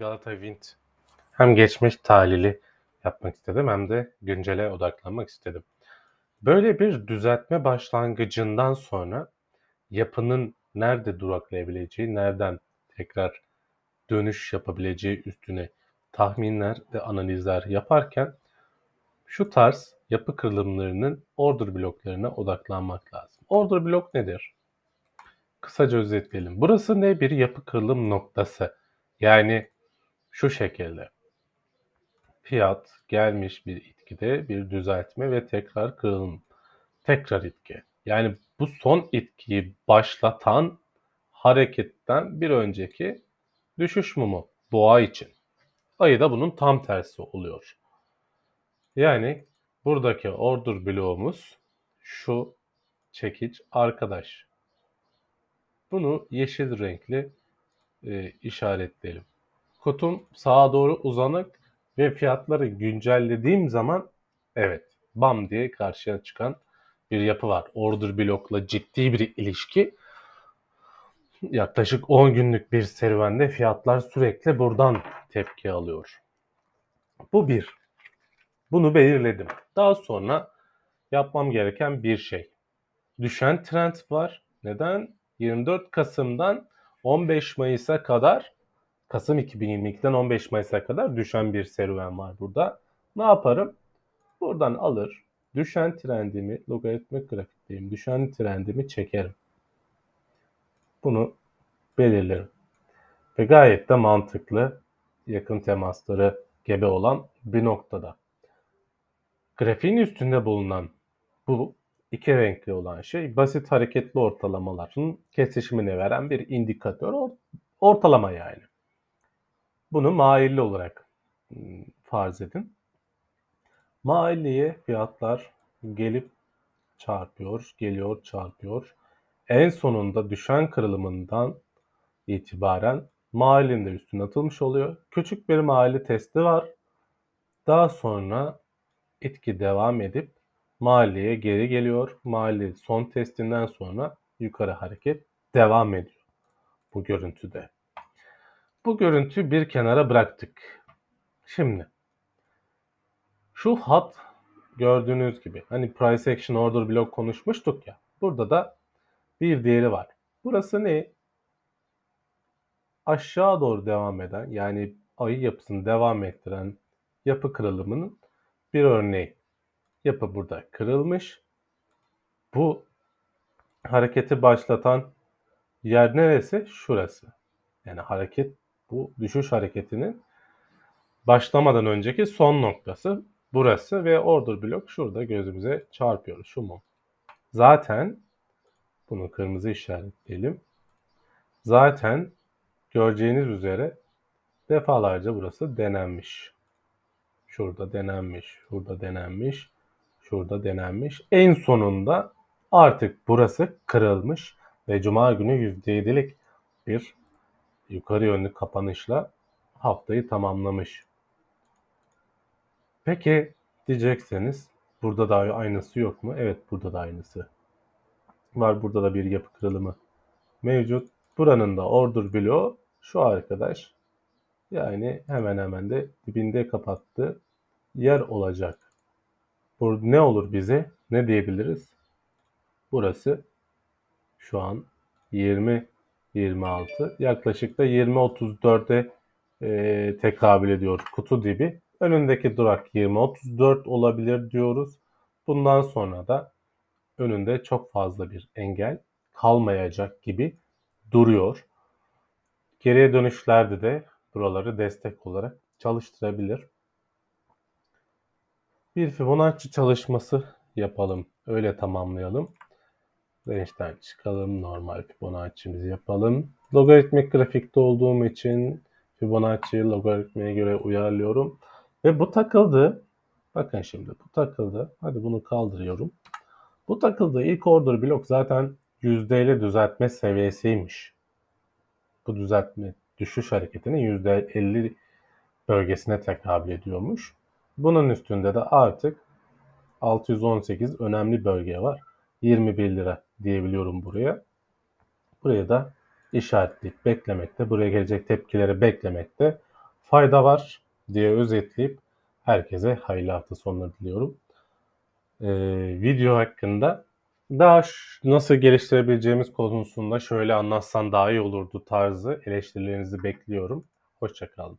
Galata Wind hem geçmiş tahlili yapmak istedim hem de güncele odaklanmak istedim. Böyle bir düzeltme başlangıcından sonra yapının nerede duraklayabileceği, nereden tekrar dönüş yapabileceği üstüne tahminler ve analizler yaparken şu tarz yapı kırılımlarının order bloklarına odaklanmak lazım. Order blok nedir? Kısaca özetleyelim. Burası ne? Bir yapı kırılım noktası. Yani şu şekilde. Fiyat gelmiş bir itkide bir düzeltme ve tekrar kırılım. Tekrar itki. Yani bu son itkiyi başlatan hareketten bir önceki düşüş mumu boğa için. Ayı da bunun tam tersi oluyor. Yani buradaki order bloğumuz şu çekiç arkadaş. Bunu yeşil renkli e, işaretleyelim. Kutum sağa doğru uzanık ve fiyatları güncellediğim zaman evet bam diye karşıya çıkan bir yapı var. Order blokla ciddi bir ilişki. Yaklaşık 10 günlük bir serüvende fiyatlar sürekli buradan tepki alıyor. Bu bir. Bunu belirledim. Daha sonra yapmam gereken bir şey. Düşen trend var. Neden? 24 Kasım'dan 15 Mayıs'a kadar Kasım 2022'den 15 Mayıs'a kadar düşen bir serüven var burada. Ne yaparım? Buradan alır, düşen trendimi, logaritmik grafikteyim, düşen trendimi çekerim. Bunu belirlerim. Ve gayet de mantıklı yakın temasları gebe olan bir noktada. Grafiğin üstünde bulunan bu iki renkli olan şey basit hareketli ortalamaların kesişimini veren bir indikatör ortalama yani. Bunu mailli olarak ıı, farz edin. Mailliye fiyatlar gelip çarpıyor, geliyor, çarpıyor. En sonunda düşen kırılımından itibaren mailin de üstüne atılmış oluyor. Küçük bir mailli testi var. Daha sonra etki devam edip mahalleye geri geliyor. Mahalle son testinden sonra yukarı hareket devam ediyor bu görüntüde. Bu görüntüyü bir kenara bıraktık. Şimdi şu hat gördüğünüz gibi hani price action order block konuşmuştuk ya. Burada da bir diğeri var. Burası ne? Aşağı doğru devam eden yani ayı yapısını devam ettiren yapı kırılımının bir örneği. Yapı burada kırılmış. Bu hareketi başlatan yer neresi? Şurası. Yani hareket bu düşüş hareketinin başlamadan önceki son noktası burası ve order blok şurada gözümüze çarpıyor şu mum. Zaten bunu kırmızı işaretleyelim. Zaten göreceğiniz üzere defalarca burası denenmiş. Şurada denenmiş, şurada denenmiş, şurada denenmiş. En sonunda artık burası kırılmış ve cuma günü %7'lik bir yukarı yönlü kapanışla haftayı tamamlamış. Peki diyecekseniz burada da aynısı yok mu? Evet burada da aynısı. Var burada da bir yapı kırılımı mevcut. Buranın da order bloğu şu arkadaş. Yani hemen hemen de dibinde kapattı yer olacak. Bu ne olur bize? Ne diyebiliriz? Burası şu an 20 26 yaklaşık da 20 34'e e, tekabül ediyor kutu dibi. Önündeki durak 20 34 olabilir diyoruz. Bundan sonra da önünde çok fazla bir engel kalmayacak gibi duruyor. Geriye dönüşlerde de buraları destek olarak çalıştırabilir. Bir Fibonacci çalışması yapalım. Öyle tamamlayalım. Range'den çıkalım. Normal Fibonacci'mizi yapalım. Logaritmik grafikte olduğum için Fibonacci logaritmaya göre uyarlıyorum. Ve bu takıldı. Bakın şimdi bu takıldı. Hadi bunu kaldırıyorum. Bu takıldı. İlk order blok zaten %50 düzeltme seviyesiymiş. Bu düzeltme düşüş hareketinin %50 bölgesine tekabül ediyormuş. Bunun üstünde de artık 618 önemli bölge var. 21 lira diyebiliyorum buraya. Buraya da işaretleyip beklemekte, buraya gelecek tepkileri beklemekte fayda var diye özetleyip herkese hayırlı hafta sonları diliyorum. Ee, video hakkında daha nasıl geliştirebileceğimiz konusunda şöyle anlatsan daha iyi olurdu tarzı eleştirilerinizi bekliyorum. Hoşçakalın.